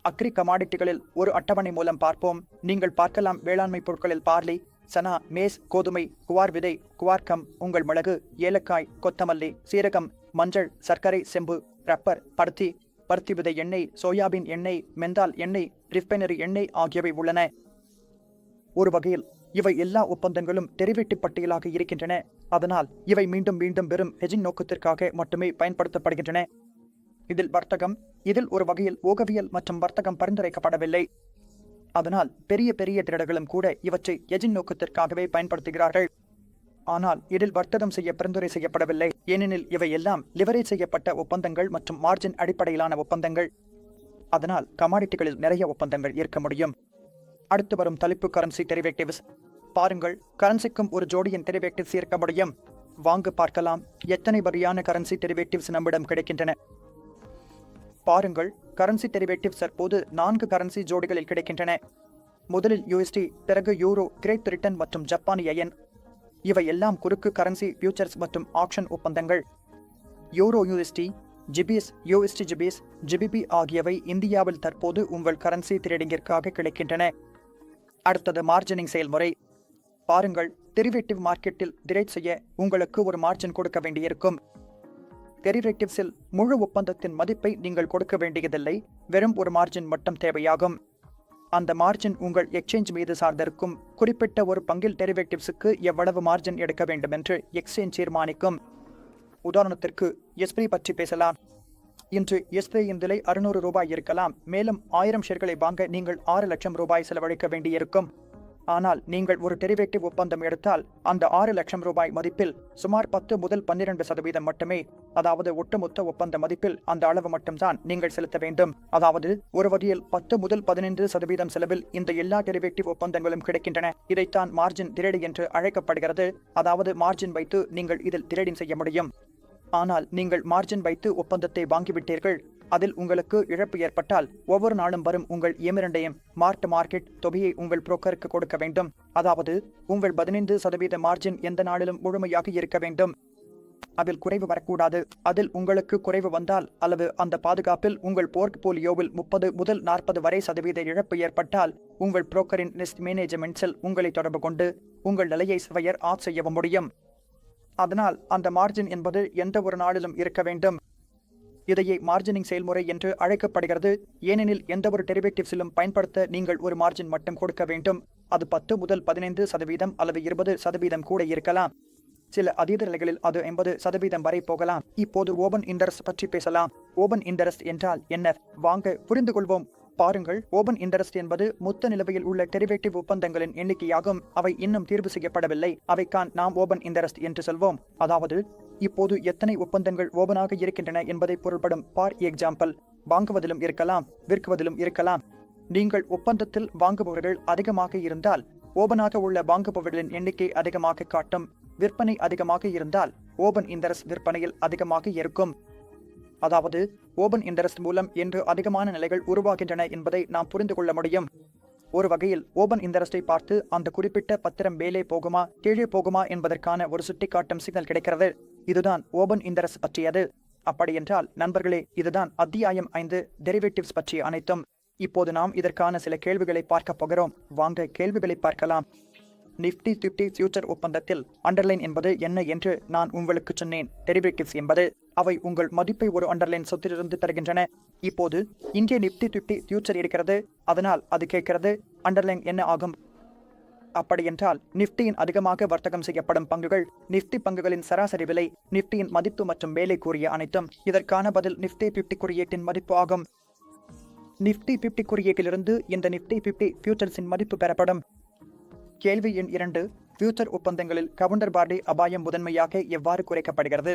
அக்ரி கமாடிட்டிகளில் ஒரு அட்டவணை மூலம் பார்ப்போம். நீங்கள் பார்க்கலாம் வேளாண்மை பொருட்களில் பார்லி சனா மேஸ் கோதுமை குவார் விதை குவார்க்கம் உங்கள் மிளகு ஏலக்காய் கொத்தமல்லி சீரகம் மஞ்சள் சர்க்கரை செம்பு ரப்பர் பருத்தி பருத்தி விதை எண்ணெய் சோயாபீன் எண்ணெய் மெந்தால் எண்ணெய் ரிஃபைனரி எண்ணெய் ஆகியவை உள்ளன. ஒரு வகையில் இவை எல்லா ஒப்பந்தங்களும் டெரிவேட்டிவ் பட்டியலாக இருக்கின்றன. அதனால் இவை மீண்டும் மீண்டும் வெறும் ஹெஜிங் நோக்கத்திற்காக மட்டுமே பயன்படுத்தப்படுகின்றன. இதில் வர்த்தகம் இதில் ஒரு வகையில் ஓகவியல் மற்றும் வர்த்தகம் பரிந்துரைக்கப்படவில்லை. அதனால் பெரிய பெரிய திரடர்களும் கூட இவற்றை எஜின் நோக்கத்திற்காகவே பயன்படுத்துகிறார்கள். ஆனால் இதில் வர்த்தகம் செய்ய பரிந்துரை செய்யப்படவில்லை. ஏனெனில் இவை எல்லாம் லிவரேஜ் செய்யப்பட்ட ஒப்பந்தங்கள் மற்றும் மார்ஜின் அடிப்படையிலான ஒப்பந்தங்கள். அதனால் கமாடிட்டிகளில் நிறைய ஒப்பந்தங்கள் இருக்க முடியும். அடுத்து வரும் தலைப்பு கரன்சி டெரிவேட்டிவ்ஸ் பாருங்கள். கரன்சிக்கும் ஒரு ஜோடியின் டெரிவேட்டிவ்ஸ் இருக்க முடியும். வாங்க பார்க்கலாம். எத்தனை வகையான கரன்சி டெரிவேட்டிவ்ஸ் நம்மிடம் கிடைக்கின்றன? பாருங்கள். கரன்சி டெரிவேட்டிவ்ஸ் தற்போது நான்கு கரன்சி ஜோடிகளில் கிடைக்கின்றன. முதலில் யூஎஸ்டி பிறகு யூரோ கிரேட் பிரிட்டன் மற்றும் ஜப்பான் எயன் இவை எல்லாம் குறுக்கு கரன்சி ஃபியூச்சர்ஸ் மற்றும் ஆப்ஷன் ஒப்பந்தங்கள். Euro USD GPS USD GPS GBP ஆகியவை இந்தியாவில் தற்போது உங்கள் கரன்சி ட்ரேடிங்கிற்காக கிடைக்கின்றன. அடுத்தது மார்ஜினிங் செயல்முறை. பாருங்கள் டெரிவேட்டிவ் மார்க்கெட்டில் டிரைட் செய்ய உங்களுக்கு ஒரு மார்ஜின் கொடுக்க வேண்டியிருக்கும். டெரிவேட்டிவ்ஸில் முழு ஒப்பந்தத்தின் மதிப்பை நீங்கள் கொடுக்க வேண்டியதில்லை வெறும் ஒரு மார்ஜின் மட்டும் தேவையாகும். அந்த மார்ஜின் உங்கள் எக்ஸ்சேஞ்ச் மீது சார்ந்திருக்கும். குறிப்பிட்ட ஒரு பங்கில் டெரிவேட்டிவ்ஸுக்கு எவ்வளவு மார்ஜின் எடுக்க வேண்டும் என்று எக்ஸ்சேஞ்ச் தீர்மானிக்கும். உதாரணத்திற்கு எஸ்பிரி பற்றி பேசலாம். இன்று எஸ்பிஐயின் விலை அறுநூறு ரூபாய் இருக்கலாம் மேலும் ஆயிரம் ஷேர்களை வாங்க நீங்கள் ஆறு லட்சம் ரூபாய் செலவழிக்க வேண்டியிருக்கும். ஆனால் நீங்கள் ஒரு டெரிவேட்டிவ் ஒப்பந்தம் எடுத்தால் அந்த ஆறு லட்சம் ரூபாய் மதிப்பில் சுமார் பத்து முதல் பன்னிரண்டு சதவீதம் மட்டுமே அதாவது ஒட்டுமொத்த ஒப்பந்த மதிப்பில் அந்த அளவு மட்டும்தான் நீங்கள் செலுத்த வேண்டும். அதாவது ஒரு வகையில் பத்து முதல் பதினைந்து சதவீதம் செலவில் இந்த எல்லா டெரிவேட்டிவ் ஒப்பந்தங்களும் கிடைக்கின்றன. இதைத்தான் மார்ஜின் திரேடு என்று அழைக்கப்படுகிறது. அதாவது மார்ஜின் வைத்து நீங்கள் இதில் திரேடிங் செய்ய முடியும். ஆனால் நீங்கள் மார்ஜின் வைத்து ஒப்பந்தத்தை வாங்கிவிட்டீர்கள். அதில் உங்களுக்கு இழப்பு ஏற்பட்டால் ஒவ்வொரு நாளும் வரும் உங்கள் இயமிரண்டையும் மார்ட் மார்க்கெட் தொகையை உங்கள் புரோக்கருக்கு கொடுக்க வேண்டும். அதாவது உங்கள் பதினைந்து சதவீத மார்ஜின் எந்த நாளிலும் முழுமையாக இருக்க வேண்டும். அதில் குறைவு வரக்கூடாது. அதில் உங்களுக்கு குறைவு வந்தால் அல்லது அந்த பாதுகாப்பில் உங்கள் போர்ட்போலியோவில் முப்பது முதல் நாற்பது வரை சதவீத இழப்பு ஏற்பட்டால் உங்கள் புரோக்கரின் ரிஸ்க் மேனேஜ்மெண்ட்ஸில் உங்களை தொடர்பு கொண்டு உங்கள் நிலையை சவையர் ஆட் செய்யவும் முடியும். அதனால் அந்த மார்ஜின் என்பது எந்த ஒரு நாளிலும் இருக்க வேண்டும். இதையே மார்ஜினிங் செயல்முறை என்று அழைக்கப்படுகிறது. ஏனெனில் எந்தவொரு டெரிவேட்டிவ்ஸிலும் பயன்படுத்த நீங்கள் ஒரு மார்ஜின் மட்டும் கொடுக்க வேண்டும். அது பத்து முதல் பதினைந்து சதவீதம் அல்லது இருபது சதவீதம் கூட இருக்கலாம். சில அதீத நிலைகளில் அது எண்பது சதவீதம் வரை போகலாம். இப்போது ஓபன் இன்டரஸ்ட் பற்றி பேசலாம். ஓபன் இன்டரஸ்ட் என்றால் என்ன? வாங்க புரிந்து கொள்வோம். பாருங்கள் ஓபன் இன்டரஸ்ட் என்பது மொத்த நிலுவையில் உள்ள டெரிவேட்டிவ் ஒப்பந்தங்களின் எண்ணிக்கையாகும். அவை இன்னும் தீர்வு செய்யப்படவில்லை. அவைக்கான் நாம் ஓபன் இன்டரஸ்ட் என்று சொல்வோம். அதாவது இப்போது எத்தனை ஒப்பந்தங்கள் ஓபனாக இருக்கின்றன என்பதை பொருள்படும் பார் எக்ஸாம்பிள். வாங்குவதிலும் இருக்கலாம் விற்குவதிலும் இருக்கலாம். நீங்கள் ஒப்பந்தத்தில் வாங்குபவர்கள் அதிகமாக இருந்தால் ஓபனாக உள்ள வாங்குபவர்களின் எண்ணிக்கை அதிகமாக காட்டும். விற்பனை அதிகமாக இருந்தால் ஓபன் இன்டரஸ்ட் விற்பனையில் அதிகமாக இருக்கும். அதாவது ஓபன் இன்டரஸ்ட் மூலம் என்று அதிகமான நிலைகள் உருவாகின்றன என்பதை நாம் புரிந்து கொள்ள முடியும். ஒரு வகையில் ஓபன் இன்டரஸ்டை பார்த்து அந்த குறிப்பிட்ட பத்திரம் மேலே போகுமா கீழே போகுமா என்பதற்கான ஒரு சுட்டிக்காட்டும் சிக்னல் கிடைக்கிறது. இதுதான் ஓபன் இன்டரஸ்ட் பற்றியது. அப்படியென்றால் நண்பர்களே இதுதான் அத்தியாயம் ஐந்து டெரிவேட்டிவ்ஸ் பற்றிய அனைத்தும். இப்போது நாம் இதற்கான சில கேள்விகளை பார்க்க போகிறோம். வாங்க கேள்விகளை பார்க்கலாம். நிஃப்டி ஃபிஃப்டி ஃபியூச்சர் ஒப்பந்தத்தில் அண்டர்லைன் என்பது என்ன என்று நான் உங்களுக்கு சொன்னேன். டெரிவேட்டிவ்ஸ் என்பது அவை உங்கள் மதிப்பை ஒரு அண்டர்லைன் சொத்திலிருந்து தருகின்றன. இப்போது இந்திய நிஃப்டி ஃபிஃப்டி ஃபியூச்சர் இருக்கிறது. அதனால் அது கேட்கிறது அண்டர்லைன் என்ன ஆகும்? அப்படியென்றால் நிஃப்டியின் அதிகமாக வர்த்தகம் செய்யப்படும் பங்குகள் நிஃப்டி பங்குகளின் சராசரி விலை நிஃப்டியின் மதிப்பு மற்றும் வேலை கூறிய அனைத்தும். இதற்கான பதில் நிஃப்டி பிப்டி குறியீட்டின் மதிப்பு ஆகும். நிஃப்டி பிப்டி குறியீட்டிலிருந்து இந்த நிஃப்டி பிப்டி ஃபியூச்சர்ஸின் மதிப்பு பெறப்படும். கேள்வி எண் இரண்டு ஃபியூச்சர் ஒப்பந்தங்களில் கவுண்டர் பார்டி அபாயம் முதன்மையாக எவ்வாறு குறைக்கப்படுகிறது?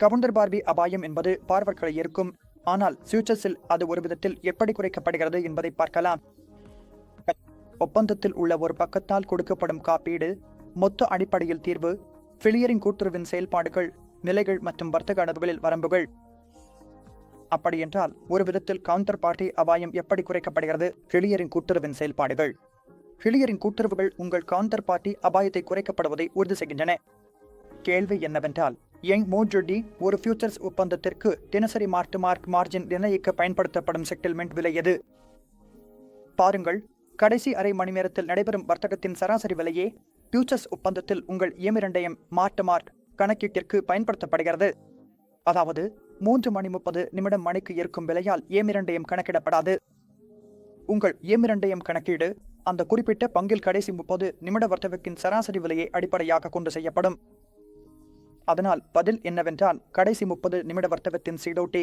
கவுண்டர் பார்டி அபாயம் என்பது பார்வர்களை இருக்கும் ஆனால் ஃபியூச்சர்ஸில் அது ஒரு விதத்தில் எப்படி குறைக்கப்படுகிறது என்பதை பார்க்கலாம். ஒப்பந்தத்தில் உள்ள ஒரு பக்கத்தால் கொடுக்கப்படும் காப்பீடு மொத்த அடிப்படையில் தீர்வு ஃபிலியரின் கூட்டுறவின் செயல்பாடுகள் நிலைகள் மற்றும் வர்த்தக அளவுகளில் வரம்புகள். அப்படியென்றால் ஒரு விதத்தில் கவுண்டர் பார்ட்டி அபாயம் எப்படி குறைக்கப்படுகிறது? ஃபிலியரின் கூட்டுறவின் செயல்பாடுகள். ஃபிலியரின் கூட்டுறவுகள் உங்கள் கவுண்டர் பார்ட்டி அபாயத்தை குறைக்கப்படுவதை உறுதி செய்கின்றன. கேள்வி என்னவென்றால் யங் மோஜோடி ஒரு ஃபியூச்சர்ஸ் ஒப்பந்தத்திற்கு தினசரி மார்க் மார்க் மார்ஜின் நிர்ணயிக்க பயன்படுத்தப்படும் செட்டில்மெண்ட் விலை எது? பாருங்கள் கடைசி அரை மணி நேரத்தில் நடைபெறும் வர்த்தகத்தின் சராசரி விலையே ஃபியூச்சர்ஸ் ஒப்பந்தத்தில் உங்கள் ஏமிரண்டயம் மார்ட் மார்க் கணக்கீட்டிற்கு பயன்படுத்தப்படுகிறது. அதாவது மூன்று மணி முப்பது நிமிடம் மணிக்கு இருக்கும் விலையால் ஏமிரண்டயம் கணக்கிடப்படாது. உங்கள் ஏமிரண்டயம் கணக்கீடு அந்த குறிப்பிட்ட பங்கில் கடைசி முப்பது நிமிட வர்த்தகத்தின் சராசரி விலையை அடிப்படையாக கொண்டு செய்யப்படும். அதனால் பதில் என்னவென்றால் கடைசி முப்பது நிமிட வர்த்தகத்தின் சீடோட்டி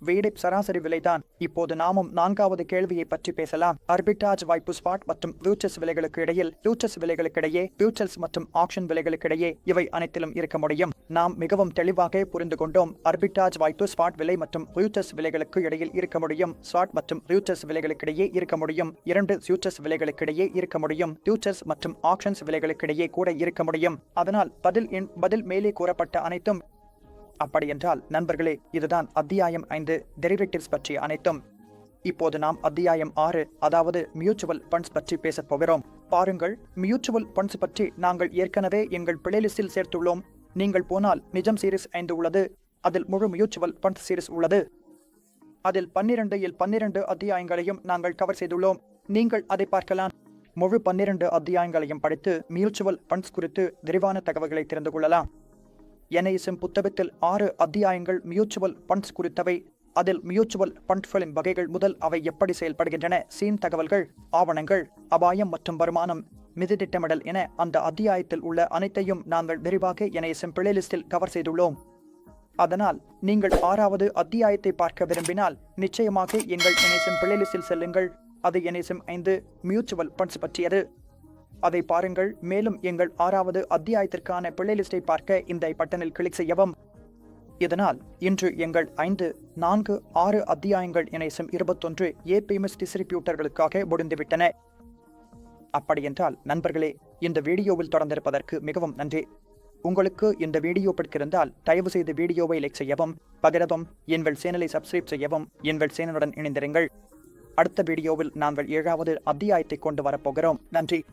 வீடு சராசரி விலைதான். இப்போது நாமும் நான்காவது கேள்வியை பற்றி பேசலாம். அர்பிட்டாஜ் வாய்ப்பு ஸ்பாட் மற்றும் ஃபியூச்சர்ஸ் விலைகளுக்கு இடையில் ஃபியூச்சர்ஸ் விலைகளுக்கிடையே ஃபியூச்சர்ஸ் மற்றும் ஆக்ஷன் விலைகளுக்கிடையே இவை அனைத்திலும் இருக்க முடியும். நாம் மிகவும் தெளிவாக புரிந்து கொண்டோம். அர்பிட்டாஜ் வாய்ப்பு ஸ்பாட் விலை மற்றும் ஃபியூச்சர்ஸ் விலைகளுக்கு இடையில் இருக்க முடியும். ஸ்பாட் மற்றும் ஃபியூச்சர்ஸ் விலைகளுக்கிடையே இருக்க முடியும். இரண்டு ஃபியூச்சர்ஸ் விலைகளுக்கிடையே இருக்க முடியும். ஃபியூச்சர்ஸ் மற்றும் ஆக்ஷன்ஸ் விலைகளுக்கிடையே கூட இருக்க முடியும். அதனால் பதில் பதில் மேலே கூறப்பட்ட அனைத்தும் அப்படியென்றால் நண்பர்களே இதுதான் அத்தியாயம் ஐந்து டெரிவேட்டிவ்ஸ் பற்றிய அனைத்தும். இப்போது நாம் அத்தியாயம் ஆறு அதாவது மியூச்சுவல் ஃபண்ட்ஸ் பற்றி பேசப் போகிறோம். பாருங்கள் மியூச்சுவல் ஃபண்ட்ஸ் பற்றி நாங்கள் ஏற்கனவே எங்கள் பிளேலிஸ்டில் சேர்த்துள்ளோம். நீங்கள் போனால் நிஜம் சீரிஸ் ஐந்து உள்ளது. அதில் முழு மியூச்சுவல் ஃபண்ட்ஸ் சீரிஸ் உள்ளது. அதில் பன்னிரண்டு இல் பன்னிரண்டு அத்தியாயங்களையும் நாங்கள் கவர் செய்துள்ளோம். நீங்கள் அதை பார்க்கலாம். முழு பன்னிரண்டு அத்தியாயங்களையும் படித்து மியூச்சுவல் ஃபண்ட்ஸ் குறித்து விரிவான தகவல்களை தெரிந்து கொள்ளலாம். என்ஐஎஸ்எம் புத்தகத்தில் ஆறு அத்தியாயங்கள் மியூச்சுவல் ஃபண்ட்ஸ் குறித்தவை. அதில் மியூச்சுவல் ஃபண்ட்களின் வகைகள் முதல் அவை எப்படி செயல்படுகின்றன சீன் தகவல்கள் ஆவணங்கள் அபாயம் மற்றும் வருமானம் மிதி திட்டமிடல் என அந்த அத்தியாயத்தில் உள்ள அனைத்தையும் நாங்கள் விரிவாக என்ஐஎஸ்எம் பிளேலிஸ்டில் கவர் செய்துள்ளோம். அதனால் நீங்கள் ஆறாவது அத்தியாயத்தை பார்க்க விரும்பினால் நிச்சயமாக எங்கள் என்ஐஎஸ்எம் பிளேலிஸ்டில் செல்லுங்கள். அது என்ஐஎஸ்எம் ஐந்து மியூச்சுவல் ஃபண்ட்ஸ் பற்றியது. அதை பாருங்கள். மேலும் எங்கள் ஆறாவது அத்தியாயத்திற்கான பிளேலிஸ்டை பார்க்க இந்த பட்டனில் கிளிக் செய்யவும். இதனால் இன்று எங்கள் ஐந்து நான்கு ஆறு அத்தியாயங்கள் இணைசும் இருபத்தொன்று ஏபிஎம்எஸ் டிஸ்ட்ரிபியூட்டர்களுக்காக முடிந்துவிட்டன. அப்படியென்றால் நண்பர்களே இந்த வீடியோவில் தொடர்ந்திருப்பதற்கு மிகவும் நன்றி. உங்களுக்கு இந்த வீடியோ பிடித்திருந்தால் தயவு செய்து வீடியோவை லைக் செய்யவும் பகிரவும் எங்கள் சேனலை சப்ஸ்கிரைப் செய்யவும் எங்கள் சேனலுடன் இணைந்திருங்கள். அடுத்த வீடியோவில் நாங்கள் ஏழாவது அத்தியாயத்தை கொண்டு வரப்போகிறோம் நன்றி.